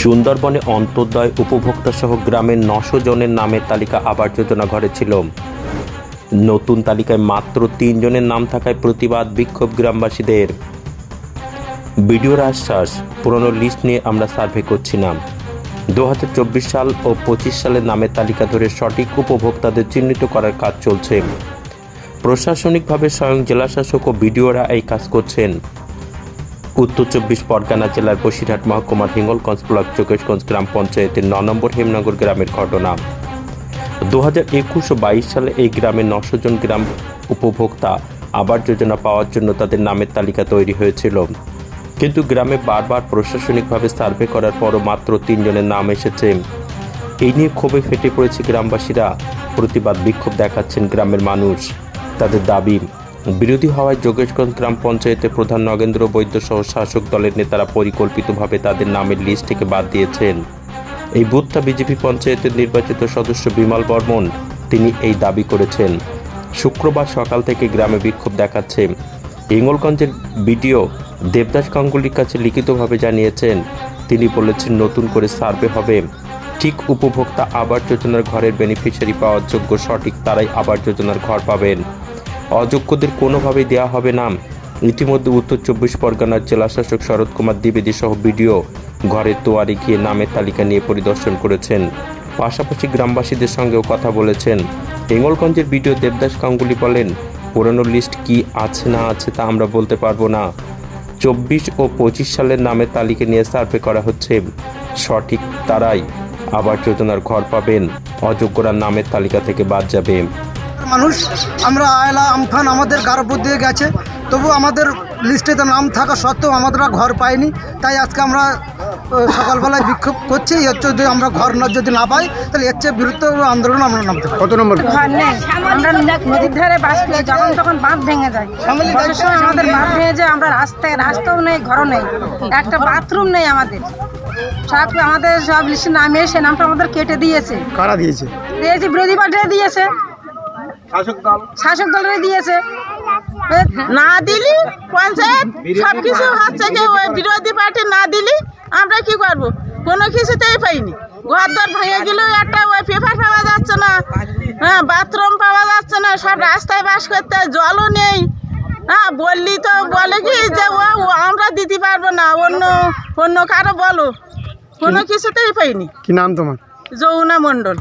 সুন্দরবনে অন্তর্দয় উপভোক্তা সহ গ্রামের নশো জনের নামের তালিকা আবার যোজনা ঘরে ছিল। নতুন তালিকায় মাত্র তিনজনের নাম থাকায় প্রতিবাদ বিক্ষোভ গ্রামবাসীদের। ভিডিওর আশ্বাস, পুরনো লিস্ট নিয়ে আমরা সার্ভে করছি না দু সাল ও পঁচিশ সালের নামের তালিকা ধরে সঠিক উপভোক্তাদের চিহ্নিত করার কাজ চলছে। প্রশাসনিকভাবে স্বয়ং জেলাশাসক ও বিডিওরা এই কাজ করছেন। উত্তর চব্বিশ পরগনা জেলার বসিরহাট মহকুমার হিঙ্গলগঞ্জ ব্লক যোগেশগঞ্জ গ্রাম পঞ্চায়েতের ন নম্বর হেমনগর গ্রামের ঘটনা। দু হাজার একুশ ও বাইশ সালে এই গ্রামের নশো জন গ্রাম উপভোক্তা আবার যোজনা পাওয়ার জন্য তাদের নামের তালিকা তৈরি হয়েছিল। কিন্তু গ্রামে বারবার প্রশাসনিকভাবে সার্ভে করার পরও মাত্র তিনজনের নাম এসেছে। এই নিয়ে ক্ষোভে ফেটে পড়েছে গ্রামবাসীরা। প্রতিবাদ বিক্ষোভ দেখাচ্ছেন গ্রামের মানুষ। তাদের দাবি বিরোধী হওয়ায় যোগেশগঞ্জ গ্রাম পঞ্চায়েতের প্রধান নগেন্দ্র বৈদ্য সহ শাসক দলের নেতারা পরিকল্পিতভাবে তাদের নামের লিস্ট থেকে বাদ দিয়েছেন। এই বুথটা বিজেপি পঞ্চায়েতের নির্বাচিত সদস্য বিমল বর্মন, তিনি এই দাবি করেছেন। শুক্রবার সকাল থেকে গ্রামে বিক্ষোভ দেখাচ্ছে। হিঙ্গলগঞ্জের বিডিও দেবদাস গাঙ্গুলির কাছে লিখিতভাবে জানিয়েছেন, তিনি বলেছেন নতুন করে সার্ভে হবে। ঠিক উপভোক্তা আবার যোজনার ঘরের বেনিফিশিয়ারি পাওয়ার যোগ্য সঠিক তারাই আবার যোজনার ঘর পাবেন। অযোগ্যদের কোনোভাবেই দেওয়া হবে না। ইতিমধ্যে উত্তর চব্বিশ পরগনার জেলাশাসক শরৎ কুমার দ্বিবেদী সহ বিডিও ঘরের তোয়ারি গিয়ে নামের তালিকা নিয়ে পরিদর্শন করেছেন। পাশাপাশি গ্রামবাসীদের সঙ্গেও কথা বলেছেন। হিঙ্গলগঞ্জের বিডিও দেবদাস গাঙ্গুলি বলেন, পুরনো লিস্ট কি আছে না আছে তা আমরা বলতে পারব না। চব্বিশ ও পঁচিশ সালের নামের তালিকা নিয়ে সার্ভে করা হচ্ছে। সঠিক তারাই আবার যোজনার ঘর পাবেন। অযোগ্যরা নামের তালিকা থেকে বাদ যাবে। মানুষ আমরা আয়লা আমফান আমাদের গারপুর দিয়ে গেছে। তবু আমাদের লিস্টে তো নাম থাকা সত্ত্বেও আমরা ঘর পাইনি তাই আজকে আমরা সকালবেলায় বিক্ষোভ করছি। এর চেয়ে যদি আমরা ঘর না যদি না পাই তাহলে এর চেয়ে বিরুদ্ধে আন্দোলন আমরা নামতে কত নম্বর? ঘর নেই। আমরা নদীর ধারে বাস করি যখন তখন বাঁধ ভেঙে যায়। সময় আমাদের বাঁধ ভেঙে যায় আমরা রাস্তায় রাস্তাও নেই ঘরও নেই। একটা বাথরুম নেই আমাদের। সব আমাদের সব লিস্টে নামে সে নামটা আমাদের কেটে দিয়েছে। কারা দিয়েছে? দিয়েছে বিরোধী পার্টিরা দিয়েছে। শাসক দলের দিয়েছে। না দিলি পঞ্চায়েত সব কিছু হচ্ছে কি ওই বিরোধী পার্টি না দিলি আমরা কি করব? কোনো কিছুতেই পাইনি। ঘর দর ভেঙে গেলেও একটা ওই পেপার পাওয়া যাচ্ছে না। হ্যাঁ বাথরুম পাওয়া যাচ্ছে না সব রাস্তায় বাস করতে হয়, জলও নেই। হ্যাঁ বললি তো বলে কি যে ও ও আমরা দিতে পারব না অন্য অন্য কারও বলো। কোনো কিছুতেই পাইনি। কি নাম তোমার? যৌনা মণ্ডল।